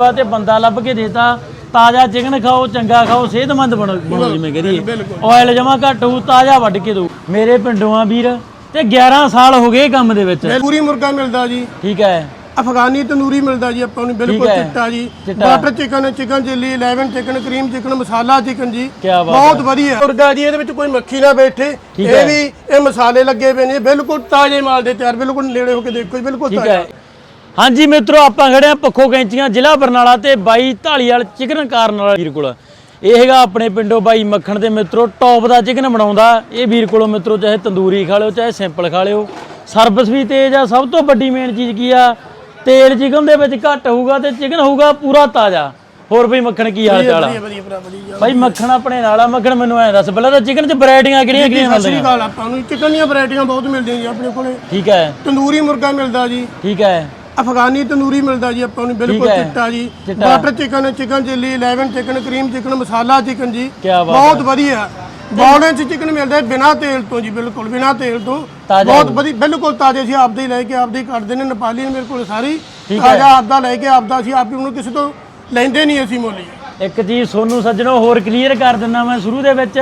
ਤੇ ਬੰਦਾ ਲੱਭ ਕੇ ਦੇਤਾ ਤਾਜ਼ਾ ਚਿਕਨ ਖਾਓ ਚੰਗਾ ਖਾਓ ਸਿਹਤਮੰਦ ਬਣੋ ਬਣੋ ਜਿਵੇਂ ਕਹਦੀ ਆਇਲ ਜਮਾ ਘੱਟ ਹੋਊ ਤਾਜ਼ਾ ਵੱਢ ਕੇ ਦੋ ਮੇਰੇ ਪਿੰਡੋਂ ਆ ਵੀਰ ਤੇ 11 ਸਾਲ ਹੋ ਗਏ ਕੰਮ ਦੇ ਵਿੱਚ। ਪੂਰੀ ਮੁਰਗਾ ਮਿਲਦਾ ਜੀ। ਠੀਕ ਹੈ। ਅਫਗਾਨੀ ਤੰਦੂਰੀ ਮਿਲਦਾ ਜੀ ਆਪਾਂ ਨੂੰ ਬਿਲਕੁਲ। ਚਿੱਟਾ ਜੀ। Butter chicken chicken chilli 11 chicken cream chicken masala chicken ਜੀ। ਬਹੁਤ ਵਧੀਆ। ਮੁਰਗਾ ਜੀ ਇਹਦੇ ਵਿੱਚ ਕੋਈ ਮੱਖੀ ਨਾ ਬੈਠੇ। ਇਹ। ਵੀ ਇਹ ਮਸਾਲੇ ਲੱਗੇ ਪਏ ਨੇ ਬਿਲਕੁਲ ਤਾਜ਼ੇ ਮਾਲ ਦੇ ਤਿਆਰ ਬਿਲਕੁਲ ਨੇੜੇ ਹੋ ਕੇ ਦੇਖੋ ਜੀ ਬਿਲਕੁਲ ਤਾਜ਼ਾ। ਹਾਂਜੀ ਮਿੱਤਰੋ ਆਪਾਂ ਖੜੇ ਆ ਪੱਖੋ ਕੈਂਚੀਆਂ ਜ਼ਿਲ੍ਹਾ ਬਰਨਾਲਾ ਤੇ ਬਾਈ ਢਾਲੀਵਾਲ ਚਿਕਨ ਕਾਰਨ ਵਾਲਾ ਵੀਰ ਕੋਲ। ਇਹ ਹੈਗਾ ਆਪਣੇ ਪਿੰਡੋਂ ਬਾਈ ਮੱਖਣ ਦੇ ਮਿੱਤਰੋ ਟੌਪ ਦਾ ਚਿਕਨ ਬਣਾਉਂਦਾ। ਇਹ ਵੀਰ ਕੋਲੋਂ ਮਿੱਤਰੋ ਚਾਹੇ ਤੰਦੂਰੀ ਖਾ ਲਿਓ ਚਾਹੇ ਸਿੰਪਲ ਖਾ ਲਿਓ। ਸਰਵਿਸ ਵੀ ਤੇਜ਼ ਆ ਸਭ ਤੋਂ ਵੱਡੀ ਮੇਨ ਚੀਜ਼ ਕੀ ਆ? ਤੇਲ ਚਿਕਨ ਦੇ ਵਿੱਚ ਘੱਟ ਹੋਊਗਾ ਤੇ ਚਿਕਨ ਹੋਊਗਾ ਪੂਰਾ ਤਾਜ਼ਾ। ਹੋਰ ਬਈ ਮੱਖਣ ਕੀ ਹਾਲ ਚਾਲ ਆ? ਬਾਈ ਮੱਖਣ ਆਪਣੇ ਨਾਲ ਆ ਮੱਖਣ ਮੈਨੂੰ ਐਂ ਦੱਸ ਪਹਿਲਾਂ ਤਾਂ ਚਿਕਨ 'ਚ ਵੈਰਾਈਟੀਆਂ ਕਿਹੜੀਆਂ ਕਿਹੜੀਆਂ ਸਤਿ ਸ੍ਰੀ ਮਿਲਦੀਆਂ? ਅਕਾਲ ਆਪਾਂ ਨੂੰ ਚਿਕਨ ਦੀਆਂ ਵੈਰਾਈਟੀਆਂ ਬਹੁਤ ਮਿਲਦੀਆਂ ਜੀ ਆਪਣੇ ਕੋਲੇ। ਠੀਕ ਹੈ। ਤੰਦੂਰੀ ਮੁਰਗਾ ਮਿਲਦਾ ਜੀ। ਠੀਕ ਹੈ। ਅਫਗਾਨੀ ਤੰਦੂਰੀ ਮਿਲਦਾ ਜੀ ਆਪਾਂ ਨੂੰ ਬਿਲਕੁਲ ਹੈ। ਚਿੱਟਾ ਜੀ। ਚਿੱਟਾ। Butter chicken chicken chilli 11 chicken cream chicken masala chicken ਜੀ। ਕਿਆ ਬਾਤ ਬਹੁਤ ਵਧੀਆ। ਬੌਲੇ ਚ ਚਿਕਨ ਮਿਲਦਾ ਹੈ ਬਿਨਾ ਤੇਲ ਤੋਂ ਜੀ ਬਿਲਕੁਲ ਬਿਨਾ ਤੇਲ ਤੋਂ। ਤਾਜ਼ਾ ਬਹੁਤ ਵਧੀਆ ਬਿਲਕੁਲ ਤਾਜ਼ੇ ਸੀ ਆਪਦੇ ਹੀ ਲੈ ਕੇ ਆਪਦੇ ਹੀ ਕੱਢਦੇ ਨੇ ਨੇਪਾਲੀ ਨੇ ਮੇਰੇ ਕੋਲ ਸਾਰੀ। ਠੀਕ ਤਾਜ਼ਾ ਆਪਦਾ ਲੈ ਕੇ ਆਪਦਾ ਸੀ ਆਪ ਹੀ ਉਹਨੂੰ ਕਿਸੇ ਤੋਂ ਲੈਂਦੇ ਨਹੀਂ ਅਸੀਂ ਮੁੱਲ ਜੀ। ਇੱਕ ਚੀਜ਼ ਸੋਨੂੰ ਸੱਜਣੋ ਹੋਰ ਕਲੀਅਰ ਕਰ ਦਿੰਦਾ ਮੈਂ ਸ਼ੁਰੂ ਦੇ ਵਿੱਚ।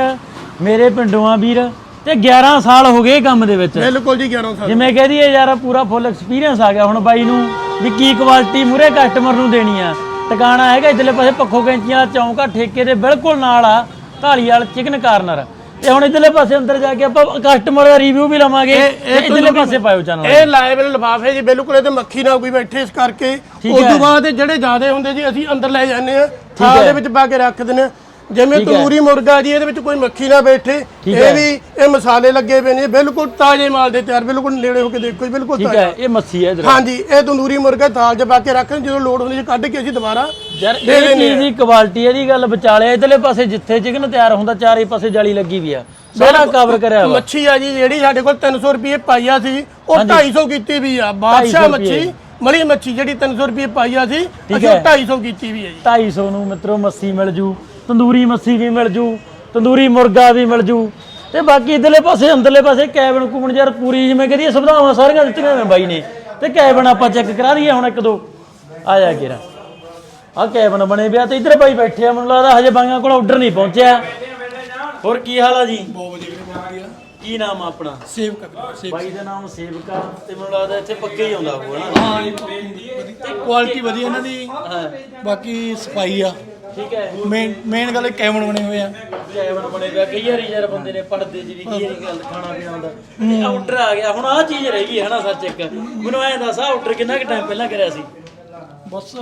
ਮੇਰੇ ਪਿੰਡੋਂ ਆ ਵੀਰ। ਤੇ 11 ਸਾਲ ਹੋ ਗਏ ਇਹ ਕੰਮ ਦੇ ਵਿੱਚ। ਬਿਲਕੁਲ ਜੀ 11 ਸਾਲ। ਜਿਵੇਂ ਕਹਦੀ ਹੈ ਯਾਰ ਪੂਰਾ ਫੁੱਲ ਐਕਸਪੀਰੀਅੰਸ ਆ ਗਿਆ ਹੁਣ ਬਾਈ ਨੂੰ ਵੀ ਕੀ ਕੁਆਲਿਟੀ ਮੂਰੇ ਕਸਟਮਰ ਨੂੰ ਦੇਣੀ ਆ। ਟਿਕਾਣਾ ਹੈਗਾ ਇਧਰਲੇ ਪਾਸੇ ਪੱਖੋ ਕੈਂਚੀਆਂ ਵਾਲਾ ਚੌਂਕ ਠੇਕੇ ਦੇ ਬਿਲਕੁਲ ਨਾਲ ਆ ਢਾਲੀਵਾਲ ਚਿਕਨ ਕਾਰਨਰ ਤੇ ਹੁਣ ਇਧਰਲੇ ਪਾਸੇ ਅੰਦਰ ਜਾ ਕੇ ਆਪਾਂ ਕਸਟਮਰ ਦਾ ਰਿਵਿਊ ਵੀ ਲਵਾਂਗੇ ਇਧਰਲੇ ਪਾਸੇ ਪਾਇਓ ਚੈਨਲ ਇਹ ਲਾਇਬਲ ਲਿਫਾਫੇ ਜੀ ਬਿਲਕੁਲ ਇਹਦੇ ਮੱਖੀ ਨਾ ਕੋਈ ਬੈਠੇ ਇਸ ਕਰਕੇ। ਉਸ ਤੋਂ ਬਾਅਦ ਇਹ ਜਿਹੜੇ ਜ਼ਿਆਦੇ ਹੁੰਦੇ ਜੀ ਅਸੀਂ ਅੰਦਰ ਲੈ ਜਾਂਦੇ ਆ ਥਾਲ ਦੇ ਵਿੱਚ ਪਾ ਕੇ ਰੱਖ ਦਿੰਦੇ ਆ ਜਿਵੇਂ ਤੰਦੂਰੀ ਮੁਰਗਾ ਜੀ ਇਹਦੇ ਵਿੱਚ ਕੋਈ ਮੱਖੀ ਨਾ ਬੈਠੇ ਇਹ ਵੀ ਇਹ ਮਸਾਲੇ ਲੱਗੇ ਪਏ ਨੇ ਬਿਲਕੁਲ ਤਾਜ਼ੇ ਮਾਲ ਦੇ ਤਿਆਰ ਬਿਲਕੁਲ ਨੇੜੇ ਹੋ ਕੇ ਦੇਖੋ ਜੀ ਬਿਲਕੁਲ ਠੀਕ ਤਾਜ਼ਾ। ਹੈ ਇਹ ਮੱਛੀ ਹੈ ਇਧਰ। ਹਾਂਜੀ ਇਹ ਤੰਦੂਰੀ ਮੁਰਗਾ ਥਾਲ 'ਚ ਪਾ ਕੇ ਰੱਖਣ ਜਦੋਂ ਲੋਡ ਹੁੰਦੀ ਜੀ ਕੱਢ ਕੇ ਅਸੀਂ ਦੁਬਾਰਾ ਯਾਰ ਇਹ ਚੀਜ਼ ਦੀ ਕੁਆਲਿਟੀ ਇਹਦੀ ਗੱਲ ਵਿਚਾਲੇ ਇਧਰਲੇ ਪਾਸੇ ਜਿੱਥੇ ਚਿਕਨ ਤਿਆਰ ਹੁੰਦਾ ਚਾਰੇ ਪਾਸੇ ਜਾਲੀ ਲੱਗੀ ਵੀ ਆ। ਸਾਰਾ ਕਵਰ ਕਰਿਆ ਵਾ। ਮੱਛੀ ਆ ਜੀ ਜਿਹੜੀ ਸਾਡੇ ਕੋਲ 300 ਰੁਪਏ ਪਾਈਆ ਸੀ ਉਹ 250 ਕੀਤੀ ਵੀ ਆ। ਬਾਦਸ਼ਾਹ ਮੱਛੀ ਮਲੀ ਮੱਛੀ ਜਿਹੜੀ 300 ਰੁਪਏ ਪਾਈਆ ਸੀ ਅਸੀਂ ਉਹ 250 ਕੀਤੀ ਵੀ ਆ ਜੀ। 250 ਨੂੰ ਮਿੱਤਰੋ ਮੱਛੀ ਮਿਲ ਜੂ। ਤੰਦੂਰੀ ਮੱਛੀ ਵੀ ਮਿਲ ਜੂ ਤੰਦੂਰੀ ਮੁਰਗਾ ਵੀ ਮਿਲ ਜੂ। ਤੇ ਬਾਕੀ ਇਧਰਲੇ ਪਾਸੇ ਅੰਦਰਲੇ ਪਾਸੇ ਕੈਬਨ ਕੁਮਣ ਯਾਰ ਪੂਰੀ ਜਿਵੇਂ ਕਹਦੀ ਸੁਵਿਧਾਵਾਂ ਸਾਰੀਆਂ ਦਿੱਤੀਆਂ ਨੇ ਬਾਈ ਨੇ। ਤੇ ਕੈਬਨ ਆਪਾਂ ਚੈੱਕ ਕਰਾ ਦਈਏ ਹੁਣ ਇੱਕ ਦੋ। ਆ ਜਾ ਕੇਰਾ। ਆ ਕੈਬਨ ਬਣੇ ਪਿਆ ਤੇ ਇਧਰ ਬਾਈ ਬੈਠੇ ਆ ਮੈਨੂੰ ਲੱਗਦਾ ਹਜੇ ਬਾਈਆਂ ਕੋਲ ਆਰਡਰ ਨਹੀਂ ਪਹੁੰਚਿਆ। ਹੋਰ ਕੀ ਹਾਲ ਆ ਜੀ? ਬਹੁਤ ਵਧੀਆ ਕੀ ਨਾਮ ਆ ਆਪਣਾ? ਸੇਵ ਕਰ ਬਾਈ ਦਾ ਨਾਮ ਸੇਵਕਾ ਤੇ ਮੈਨੂੰ ਲੱਗਦਾ ਇੱਥੇ ਪੱਕੇ ਹੀ ਆਉਂਦਾ ਹੋਊ ਨਾ ਹਾਂ ਕੁਆਲਿਟੀ ਵਧੀਆ ਇਹਨਾਂ ਦੀ। ਹਾਂ। ਬਾਕੀ ਸਫ਼ਾਈ ਆ। ਠੀਕ ਹੈ। ਮੇਨ ਮੇਨ ਗੱਲ ਕੈਮਨ ਬਣੇ ਹੋਏ ਆ। ਕੈਬਨ ਬਣੇ ਪਿਆ ਕਈ ਵਾਰੀ ਯਾਰ ਬੰਦੇ ਨੇ ਪੜਦੇ ਚ ਵੀ ਕਈ ਵਾਰੀ ਗੱਲ ਖਾਣਾ ਪੀਣਾ ਹੁੰਦਾ ਤੇ ਆਰਡਰ ਆ ਗਿਆ। ਹੁਣ ਆਹ ਚੀਜ਼ ਰਹਿ ਗਈ ਹੈ ਨਾ ਸੱਚ ਇੱਕ। ਮੈਨੂੰ ਐਂ ਦੱਸ ਆਰਡਰ ਕਿੰਨਾ ਕੁ ਟਾਈਮ ਪਹਿਲਾਂ ਕਰਿਆ ਸੀ? ਬਸ